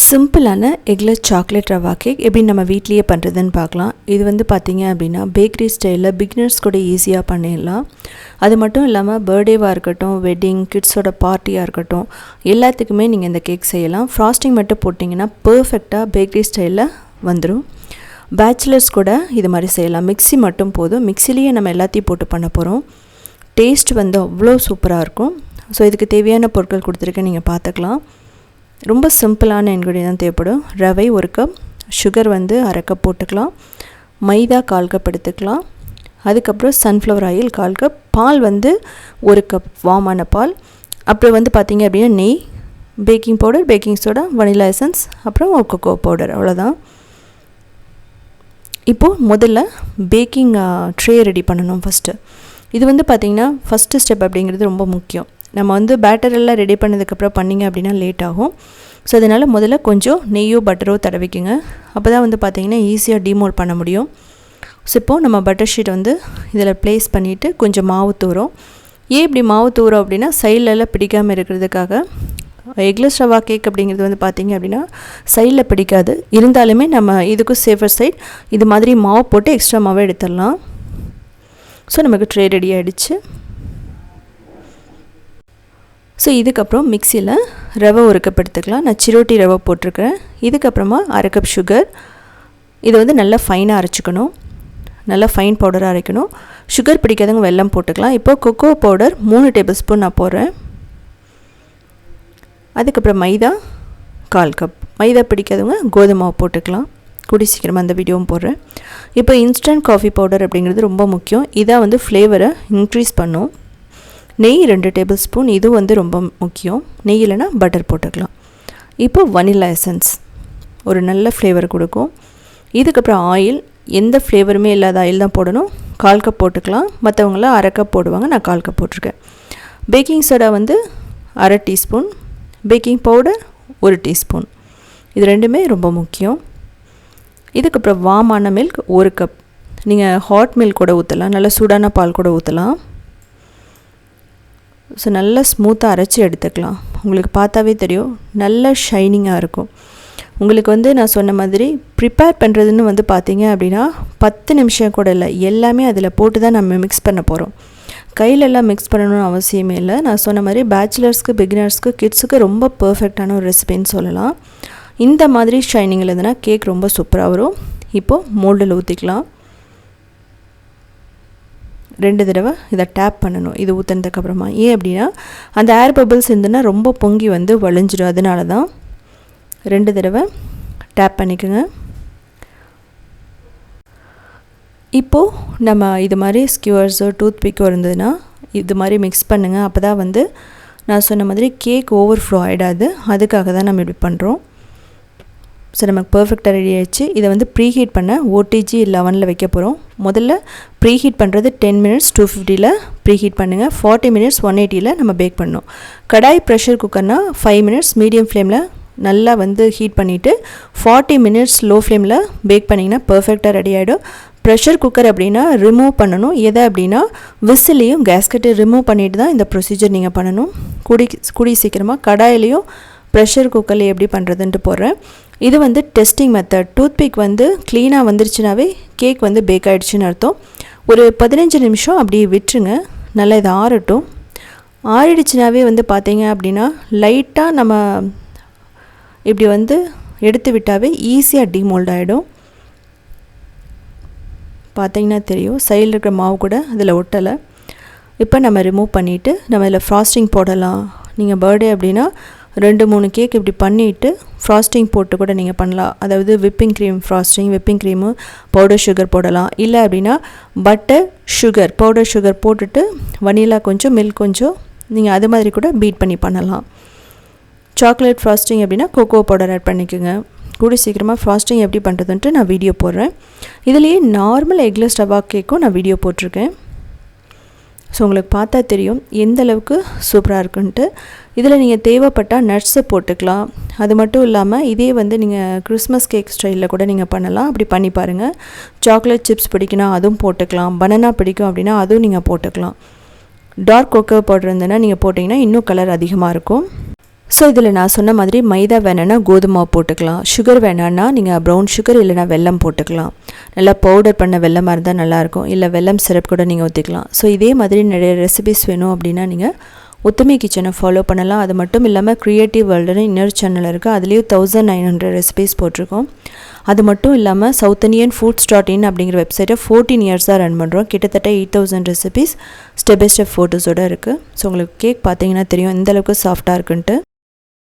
சிம்பிளான eggless chocolate rava cake எப்படி நம்ம வீட்லேயே பண்ணுறதுன்னு பார்க்கலாம். இது வந்து பார்த்தீங்க அப்படின்னா பேக்கரி ஸ்டைலில் பிகினர்ஸ் கூட ஈஸியாக பண்ணிடலாம். அது மட்டும் இல்லாமல் பர்த்டேவாக இருக்கட்டும் வெட்டிங் கிட்ஸோட பார்ட்டியாக இருக்கட்டும் எல்லாத்துக்குமே நீங்கள் இந்த கேக் செய்யலாம். ஃப்ராஸ்டிங் மட்டும் போட்டிங்கன்னா பர்ஃபெக்டாக பேக்கரி ஸ்டைலில் வந்துடும் பேச்சுலர்ஸ் கூட இது மாதிரி செய்யலாம். மிக்ஸி மட்டும் போதும். மிக்ஸிலேயே நம்ம எல்லாத்தையும் போட்டு பண்ண போகிறோம் டேஸ்ட் வந்து அவ்வளோ சூப்பராக இருக்கும். ஸோ இதுக்கு தேவையான பொருட்கள் கொடுத்துருக்கேன் நீங்கள் பார்த்துக்கலாம். ரொம்ப சிம்பிளான இன்க்ரீடியன் தான் தேவைப்படும். ரவை ஒரு கப் சுகர் வந்து அரை கப் போட்டுக்கலாம். மைதா கால் கப் எடுத்துக்கலாம். அதுக்கப்புறம் சன்ஃப்ளவர் ஆயில் கால் கப் பால் வந்து ஒரு கப் வார்மான பால். அப்புறம் வந்து பார்த்திங்க அப்படின்னா நெய் baking powder baking soda vanilla essence அப்புறம் கொக்கோ பவுடர் அவ்வளோதான் இப்போது முதல்ல பேக்கிங் ட்ரே ரெடி பண்ணணும் ஃபஸ்ட்டு இது வந்து பார்த்திங்கன்னா ஃபஸ்ட்டு ஸ்டெப் அப்படிங்கிறது ரொம்ப முக்கியம். நம்ம வந்து பேட்டர் எல்லாம் ரெடி பண்ணதுக்கப்புறம் பண்ணிங்க அப்படின்னா லேட் ஆகும். ஸோ அதனால் முதல்ல கொஞ்சம் நெய்யோ பட்டரோ தடவிக்குங்க. அப்போ தான் வந்து பார்த்திங்கன்னா ஈஸியாக டிமோல் பண்ண முடியும். ஸோ இப்போது நம்ம பட்டர் ஷீட் வந்து இதில் ப்ளேஸ் பண்ணிவிட்டு கொஞ்சம் மாவு தூரம் ஏன் இப்படி மாவு தூரம் அப்படின்னா சைட்லலாம் பிடிக்காமல் இருக்கிறதுக்காக. எக்லஸ் ரவா கேக் அப்படிங்கிறது வந்து பார்த்திங்க அப்படின்னா சைடில் பிடிக்காது. இருந்தாலுமே நம்ம இதுக்கும் சேஃபர் சைட் இது மாதிரி மாவு போட்டு எக்ஸ்ட்ரா மாவை எடுத்துடலாம். ஸோ நமக்கு ட்ரே ரெடி ஆகிடுச்சு ஸோ இதுக்கப்புறம் மிக்சியில் ரவை ஒரு கப் எடுத்துக்கலாம் நான் சிரோட்டி ரவை போட்டிருக்கிறேன். இதுக்கப்புறமா அரை கப் சுகர் இதை வந்து நல்லா ஃபைனாக அரைச்சிக்கணும். நல்லா ஃபைன் பவுடராக அரைக்கணும். சுகர் பிடிக்காதவங்க வெல்லம் போட்டுக்கலாம். இப்போ கொக்கோ பவுடர் மூணு டேபிள் ஸ்பூன் நான் போடுறேன். அதுக்கப்புறம் மைதா கால் கப் மைதா பிடிக்காதவங்க கோதுமாவை போட்டுக்கலாம். கூடி சீக்கிரமாக அந்த வீடியோவும் போடுறேன். இப்போ இன்ஸ்டன்ட் காஃபி பவுடர் அப்படிங்கிறது ரொம்ப முக்கியம். இதான் வந்து ஃப்ளேவரை இன்க்ரீஸ் பண்ணும். நெய் ரெண்டு டேபிள் ஸ்பூன் இது வந்து ரொம்ப முக்கியம். நெய் இல்லைனா பட்டர் போட்டுக்கலாம். இப்போ வனிலா எசன்ஸ் ஒரு நல்ல ஃப்ளேவர் கொடுக்கும். இதுக்கப்புறம் ஆயில் எந்த ஃப்ளேவருமே இல்லாத ஆயில் தான் போடணும். கால் கப் போட்டுக்கலாம். மற்றவங்களாம் அரை கப் போடுவாங்க. நான் கால் கப் போட்டிருக்கேன். பேக்கிங் சோடா வந்து அரை டீஸ்பூன் பேக்கிங் பவுடர் ஒரு டீஸ்பூன் இது ரெண்டுமே ரொம்ப முக்கியம். இதுக்கப்புறம் வாமான மில்க் ஒரு கப் நீங்கள் ஹாட் மில்க் கூட ஊற்றலாம் நல்லா சூடான பால் கூட ஊற்றலாம் ஸோ நல்லா ஸ்மூத்தாக அரைச்சி எடுத்துக்கலாம். உங்களுக்கு பார்த்தாவே தெரியும் நல்ல ஷைனிங்காக இருக்கும். உங்களுக்கு வந்து நான் சொன்ன மாதிரி ப்ரிப்பேர் பண்ணுறதுன்னு வந்து பார்த்தீங்க அப்படின்னா பத்து நிமிஷம் கூட இல்லை. எல்லாமே அதில் போட்டு தான் நம்ம மிக்ஸ் பண்ண போகிறோம் கையிலெல்லாம் மிக்ஸ் பண்ணணும்னு அவசியமே இல்லை. நான் சொன்ன மாதிரி பேச்சுலர்ஸ்க்கு பிகினர்ஸ்க்கு கிட்ஸுக்கு ரொம்ப பர்ஃபெக்டான ஒரு ரெசிபின்னு சொல்லலாம். இந்த மாதிரி ஷைனிங் இருந்ததுன்னா கேக் ரொம்ப சூப்பராக வரும். இப்போது மோல்டில் ஊற்றிக்கலாம் ரெண்டு தடவை இதை டேப் பண்ணணும். இது ஊற்றுனதுக்கப்புறமா ஏன் அப்படின்னா அந்த ஏர் பபிள்ஸ் இருந்துன்னா ரொம்ப பொங்கி வந்து வழிஞ்சிடும் அதனால தான் ரெண்டு தடவை டேப் பண்ணிக்கோங்க. இப்போது நம்ம இது மாதிரி ஸ்கியூவர்ஸோ டூத் பிக்கோ இருந்ததுன்னா இது மாதிரி மிக்ஸ் பண்ணுங்கள் அப்போ தான் வந்து நான் சொன்ன மாதிரி கேக் ஓவர் ஃப்ளோ ஆகிடாது அதுக்காக தான் நம்ம இப்படி பண்ணுறோம் ஸோ நமக்கு பர்ஃபெக்டாக ரெடி ஆகிடுச்சு இதை வந்து ப்ரீஹீட் பண்ண ஓடிஜி லெவனில் வைக்க போகிறோம் முதல்ல ப்ரீஹீட் பண்ணுறது டென் மினிட்ஸ் டூ ஃபிஃப்டியில் ப்ரீஹீட் பண்ணுங்கள் ஃபார்ட்டி மினிட்ஸ் ஒன் எயிட்டியில் நம்ம பேக் பண்ணோம் கடாய் ப்ரெஷர் குக்கர்னால் ஃபைவ் மினிட்ஸ் மீடியம் ஃப்ளேமில் நல்லா வந்து ஹீட் பண்ணிவிட்டு ஃபார்ட்டி மினிட்ஸ் லோ ஃப்ளேமில் பேக் பண்ணிங்கன்னா பர்ஃபெக்டாக ரெடி ஆகிடும் ப்ரெஷர் குக்கர் அப்படின்னா ரிமூவ் பண்ணணும். எதை அப்படின்னா விசிலையும் கேஸ்கெட்டை ரிமூவ் பண்ணிட்டு தான் இந்த ப்ரொசீஜர் நீங்கள் பண்ணணும். கூடி கூடி சீக்கிரமாக கடாயிலையும் ப்ரெஷர் குக்கரில் எப்படி பண்ணுறதுன்ட்டு போடுறேன். இது வந்து டெஸ்டிங் மெத்தட் டூத்பிக் வந்து க்ளீனாக வந்துருச்சுனாவே கேக் வந்து பேக் ஆகிடுச்சின்னு அர்த்தம். ஒரு பதினஞ்சு நிமிஷம் அப்படியே விட்டுருங்க. நல்லா இதை ஆறட்டும். ஆறிடுச்சுனாவே வந்து பார்த்தீங்க அப்படின்னா லைட்டாக நம்ம இப்படி வந்து எடுத்து விட்டாவே ஈஸியாக டிமோல்ட் ஆகிடும் பார்த்தீங்கன்னா தெரியும். சைடில் இருக்கிற மாவு கூட அதில் ஒட்டலை. இப்போ நம்ம ரிமூவ் பண்ணிவிட்டு நம்ம இதில் ஃப்ராஸ்டிங் போடலாம். நீங்கள் பர்த்டே அப்படின்னா ரெண்டு மூணு கேக் இப்படி பண்ணிவிட்டு ஃப்ராஸ்டிங் போட்டு கூட நீங்கள் பண்ணலாம். அதாவது whipping cream frosting whipping cream powder sugar போடலாம். இல்லை அப்படின்னா பட்டர் சுகர் பவுடர் சுகர் போட்டுட்டு வனிலா கொஞ்சம் மில்க் கொஞ்சம் நீங்கள் அது மாதிரி கூட பீட் பண்ணி பண்ணலாம். சாக்லேட் ஃப்ராஸ்டிங் அப்படின்னா கோகோ பவுடர் ஆட் பண்ணிக்கோங்க. கூடி சீக்கிரமாக ஃப்ராஸ்டிங் எப்படி பண்ணுறதுன்ட்டு நான் வீடியோ போடுறேன். இதுலேயே நார்மல் எக்லெஸ் ரவா கேக்கும் நான் வீடியோ போட்டிருக்கேன். ஸோ உங்களுக்கு பார்த்தா தெரியும் எந்த அளவுக்கு சூப்பராக இருக்குன்ட்டு. இதில் நீங்கள் தேவைப்பட்டால் நட்ஸை போட்டுக்கலாம். அது மட்டும் இல்லாமல் இதே வந்து நீங்கள் கிறிஸ்மஸ் கேக் ஸ்டைலில் கூட நீங்கள் பண்ணலாம். அப்படி பண்ணி பாருங்கள் சாக்லேட் சிப்ஸ் பிடிக்குன்னா அதுவும் போட்டுக்கலாம். பனானா பிடிக்கும் அப்படின்னா அதுவும் நீங்கள் போட்டுக்கலாம். டார்க் கொக்கோ பவுடர் இருந்ததுன்னா நீங்கள் போட்டிங்கன்னா இன்னும் கலர் அதிகமாக இருக்கும். ஸோ இதில் நான் சொன்ன மாதிரி மைதா வேணும்னா கோதுமை போட்டுக்கலாம். சுகர் வேணான்னா நீங்கள் ப்ரௌன் சுகர் இல்லைனா வெல்லம் போட்டுக்கலாம். நல்லா பவுடர் பண்ண வெள்ளமாக இருந்தால் நல்லாயிருக்கும். இல்லை வெல்லம் சிரப் கூட நீங்கள் ஊற்றிக்கலாம் ஸோ இதே மாதிரி நிறைய ரெசிபிஸ் வேணும் அப்படின்னா நீங்கள் ஒத்துமை கிச்சனை ஃபாலோ பண்ணலாம். அது மட்டும் இல்லாமல் க்ரியேட்டிவ் வேர்ல்டுன்னு இன்னொரு சேனல் இருக்குது அதுலேயும் தௌசண்ட் நைன் ஹண்ட்ரட் ரெசிபிஸ் போட்டிருக்கோம். அது மட்டும் இல்லாமல் south Indian foods dot in அப்படிங்கிற வெப்சைட்டை ஃபோர்டீன் இயர்ஸாக ரன் பண்ணுறோம் கிட்டத்தட்ட eight thousand recipes step by step ஃபோட்டோஸோடு இருக்குது ஸோ உங்களுக்கு கேக் பார்த்தீங்கன்னா தெரியும். எந்தளவுக்கு சாஃப்டாக இருக்குன்ட்டு.